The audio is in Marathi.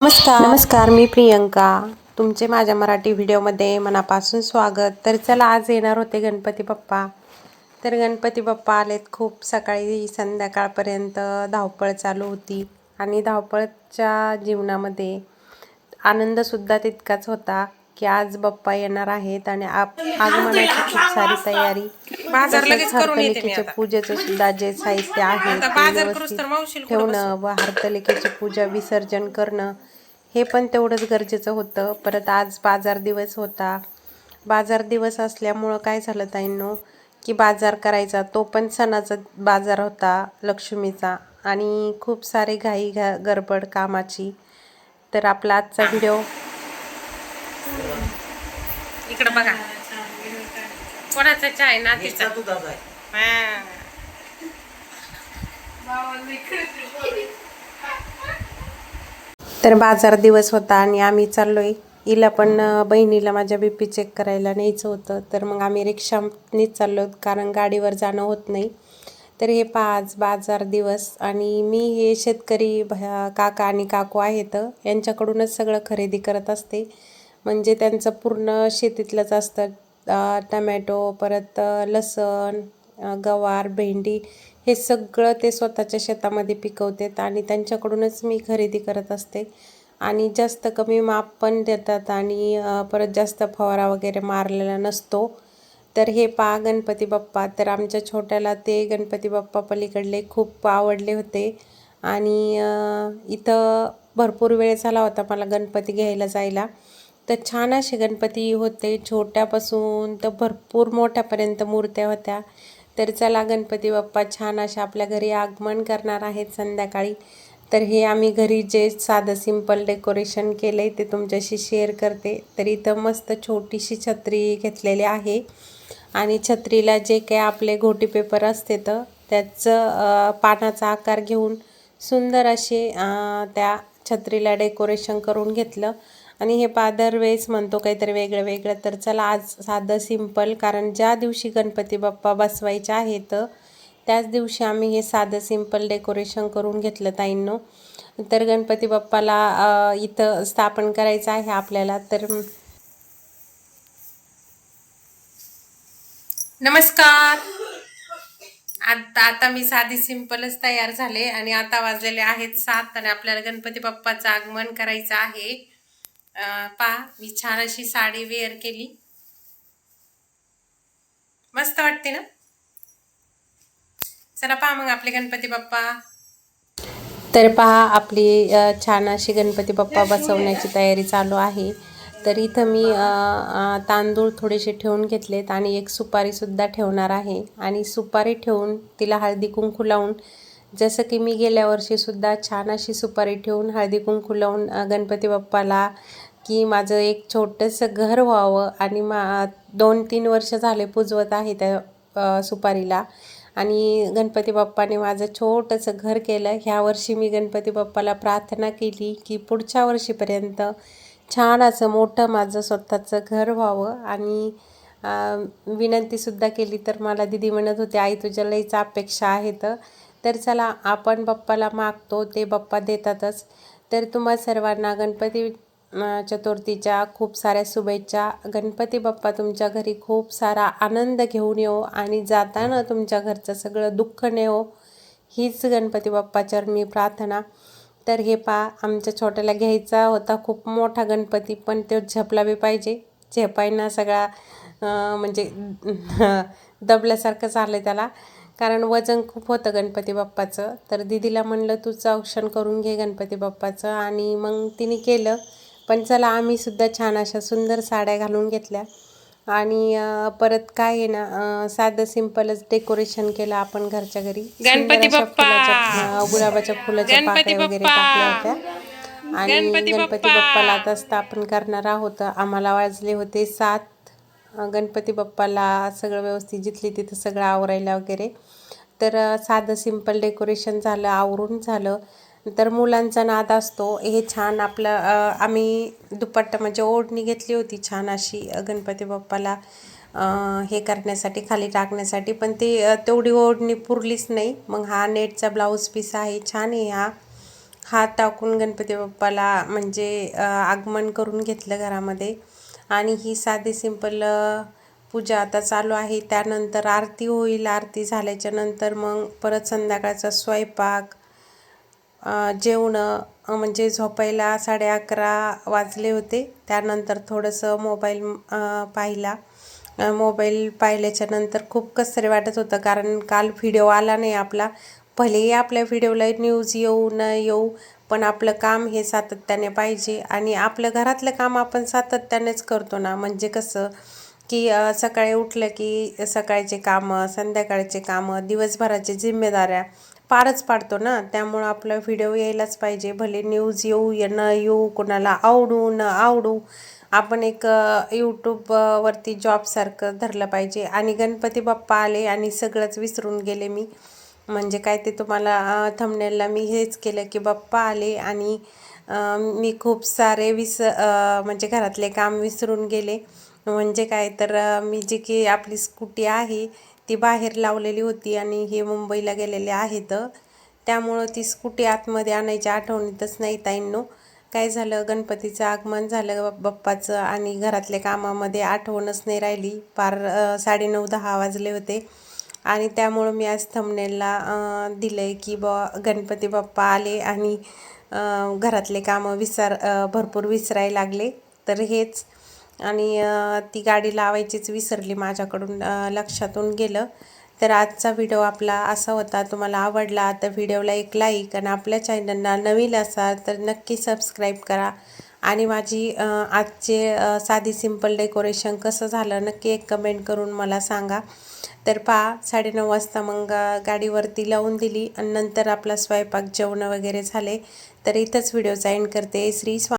नमस्कार. नमस्कार मी प्रियंका. तुमचे माझ्या मराठी व्हिडिओमध्ये मनापासून स्वागत. तर चला आज येणार होते गणपती बाप्पा. तर गणपती बाप्पा आलेत खूप. सकाळी संध्याकाळपर्यंत धावपळ चालू होती. आणि धावपळच्या जीवनामध्ये आनंदसुद्धा तितकाच होता. की आज बाप्पा येणार आहेत आणि आप आगमनाची खूप सारी तयारी. बाजार तसेच लगेच करून येते मी हरतालिकेचे आता. पूजेचं सुद्धा जे साहित्य आहे आता ते बाजार करूस तर व्यवस्थित मावशीला कुठं ठेवणं व हरतालिकेची पूजा विसर्जन करणं हे पण तेवढंच गरजेचं होतं. परत आज बाजार दिवस होता. बाजार दिवस असल्यामुळं काय झालं ताईंनो की बाजार करायचा तो पण सणाचा बाजार होता लक्ष्मीचा. आणि खूप सारे घाई घा गडबड कामाची. तर आपला आजचा व्हिडिओ इकडे बघा. कोणाचा चहा आहे ना तिचा? हा. तर बाजार दिवस होता आणि आम्ही चाललोय. हिला पण बहिणीला माझ्या बी पी चेक करायला न्यायचं होतं. तर मग आम्ही रिक्षानीच चाललो कारण गाडीवर जाणं होत नाही. तर हे पाच बाजार दिवस आणि मी हे शेतकरी भ- काका आणि काकू आहेत. यांच्याकडूनच सगळं खरेदी करत असते. म्हणजे त्यांचं पूर्ण शेतीतलंच असतं. टमॅटो परत लसण गवार भेंडी हे सगळं ते स्वतःच्या शेतामध्ये पिकवतात आणि त्यांच्याकडूनच मी खरेदी करत असते. आणि जास्त कमी माप पण देतात आणि परत जास्त फवारा वगैरे मारलेला नसतो. तर हे पा गणपती बाप्पा. तर आमच्या छोट्याला ते गणपती बाप्पा पलीकडले खूप आवडले होते. आणि इथं भरपूर वेळ झाला होता मला गणपती घ्यायला जायला. तर छान असे गणपती होते. छोट्यापासून तर भरपूर मोठ्यापर्यंत मूर्त्या होत्या. तर चला गणपती बाप्पा छान अशा आपल्या घरी आगमन करणार आहेत संध्याकाळी. तर हे आम्ही घरी जे साधं सिंपल डेकोरेशन केलं आहे ते तुमच्याशी शेअर करते. तर इथं मस्त छोटीशी छत्री घेतलेली आहे. आणि छत्रीला जे काही आपले घोटी पेपर असते तर त्याचं पानाचा आकार घेऊन सुंदर असे त्या छत्रीला डेकोरेशन करून घेतलं. आणि हे पादर वेळेस म्हणतो काहीतरी वेगळं वेगळं. तर चला आज साधं सिंपल कारण ज्या दिवशी गणपती बाप्पा बसवायचे आहेत त्याच दिवशी आम्ही हे साधं सिंपल डेकोरेशन करून घेतलं ताईंनो. तर गणपती बाप्पाला इथं स्थापन करायचं आहे आपल्याला. तर नमस्कार. आता आता मी साधी सिंपलच तयार झाले आणि आता वाजलेले आहेत सात आणि आपल्याला गणपती बाप्पाचं आगमन करायचं आहे. पहा मी छान अशी साडी वेअर केली. मस्त वाटते ना? चला पहा मग आपले गणपती बाप्पा. तर पहा आपली छान अशी गणपती बाप्पा बसवण्याची तयारी चालू आहे. तर इथं मी तांदूळ थोडेसे ठेवून घेतलेत आणि एक सुपारीसुद्धा ठेवणार आहे. आणि सुपारी ठेवून तिला हळदी कुंकू लावून जसं की मी गेल्या वर्षीसुद्धा छान अशी सुपारी ठेवून हळदी कुंकू लावून गणपती बाप्पाला की माझं एक छोटंसं घर व्हावं आणि मा दोन तीन वर्ष झाले पुजवत आहे त्या सुपारीला. आणि गणपती बाप्पाने माझं छोटंसं घर केलं. ह्या वर्षी मी गणपती बाप्पाला प्रार्थना केली की पुढच्या वर्षीपर्यंत छान असं मोठं माझं स्वतःचं घर व्हावं. आणि विनंतीसुद्धा केली तर मला दिदी म्हणत होती आई तुझ्या लईच अपेक्षा आहेत. तर चला आपण बाप्पाला मागतो ते बाप्पा देतातच. तर तुम्हा सर्वांना गणपती चतुर्थीच्या खूप साऱ्या शुभेच्छा. गणपती बाप्पा तुमच्या घरी खूप सारा आनंद घेऊन येऊ आणि जाताना तुमच्या घरचं सगळं दुःख नेओ हीच गणपती बाप्पाच्या मी प्रार्थना. तर हे पा आमच्या छोट्याला घ्यायचा होता खूप मोठा गणपती पण तो झपला बी पाहिजे. झेपायना सगळा म्हणजे दबल्यासारखं चाललं त्याला. कारण वजन खूप होतं गणपती बाप्पाचं. तर दिदीला म्हणलं तूच औक्षण करून घे गणपती बाप्पाचं. आणि मग तिने केलं. पण चला आम्ही सुद्धा छान अशा सुंदर साड्या घालून घेतल्या. आणि परत काय आहे ना साधं सिंपलच डेकोरेशन केलं आपण घरच्या घरी. गणपती बाप्पा! गुलाबाच्या फुलाच्या गणपती पाकळ्या वगैरे बाप्पा! टाकल्या होत्या. आणि गणपती गणपती बाप्पा! बाप्पाला आता स्थापन करणार आहोत. आम्हाला वाजले होते सात. गणपती बाप्पाला सगळं व्यवस्थित जिथली तिथं सगळं आवरायला वगैरे. तर साधं सिंपल डेकोरेशन झालं आवरून झालं. तर मुलांचा नाद असतो. हे छान आपलं आम्ही दुपट्टा म्हणजे ओढणी घेतली होती छान अशी गणपती बाप्पाला हे करण्यासाठी खाली टाकण्यासाठी. पण ते तेवढी ओढणी पुरलीच नाही. मग हा नेटचा ब्लाऊज पीस आहे छान आहे हा. हात टाकून गणपती बाप्पाला म्हणजे आगमन करून घेतलं घरामध्ये. आणि ही साधी सिंपल पूजा आता चालू आहे. त्यानंतर आरती होईल. आरती झाल्याच्यानंतर मग परत संध्याकाळचा स्वयंपाक जेवणं म्हणजे झोपायला साडे अकरा वाजले होते. त्यानंतर थोडंसं मोबाईल पाहिला. मोबाईल पाहिल्याच्या नंतर खूप कसरे वाटत होतं. कारण काल व्हिडिओ आला नाही आपला. भलेही आपल्या व्हिडिओला न्यूज येऊ न येऊ पण आपलं काम हे सातत्याने पाहिजे. आणि आपलं घरातलं काम आपण सातत्यानेच करतो ना. म्हणजे कसं की सकाळी उठलं की सकाळचे कामं संध्याकाळचे कामं दिवसभराचे जिम्मेदाऱ्या पारच पाडतो ना. त्यामुळं आपला व्हिडिओ यायलाच पाहिजे. भले न्यूज येऊ या न येऊ कोणाला आवडू न आवडू आपण एक यूट्यूबवरती जॉबसारखं धरलं पाहिजे. आणि गणपती बाप्पा आले आणि सगळंच विसरून गेले मी. म्हणजे काय ते तुम्हाला थंबनेलला मी हेच केलं की बाप्पा आले आणि मी खूप सारे विस म्हणजे घरातले काम विसरून गेले. म्हणजे काय तर मी जी की आपली स्कूटी आहे ती बाहेर लावलेली होती आणि हे मुंबईला गेलेले आहेत. त्यामुळं ती स्कूटी आतमध्ये आणायची आठवणीतच नाही ताईंनो. काय झालं गणपतीचं आगमन झालं बाप्पाचं आणि घरातल्या कामामध्ये आठवणच नाही राहिली. पार साडे साडेनऊ दहा वाजले होते. आणि त्यामुळं मी आज थंबनेलला दिलं आहे की बॉ गणपती बाप्पा आले आणि घरातले कामं विसर भरपूर विसरायला लागले. तर हेच. आणि ती गाडी लावायचीच विसरली माझ्याकडून लक्षातून गेलं. तर आजचा व्हिडिओ आपला असा होता. तुम्हाला आवडला तर व्हिडिओला एक लाईक आणि आपल्या चॅनलला नवीन असाल तर नक्की सबस्क्राईब करा. आणि माझी आजचे साधी सिंपल डेकोरेशन कसं झालं नक्की एक कमेंट करून मला सांगा. तर पहा साडेनऊ वाजता मग गाडीवरती लावून दिली आणि नंतर आपला स्वयंपाक जेवणं वगैरे झाले. तर इथंच व्हिडिओचा एंड करते. श्री स्वा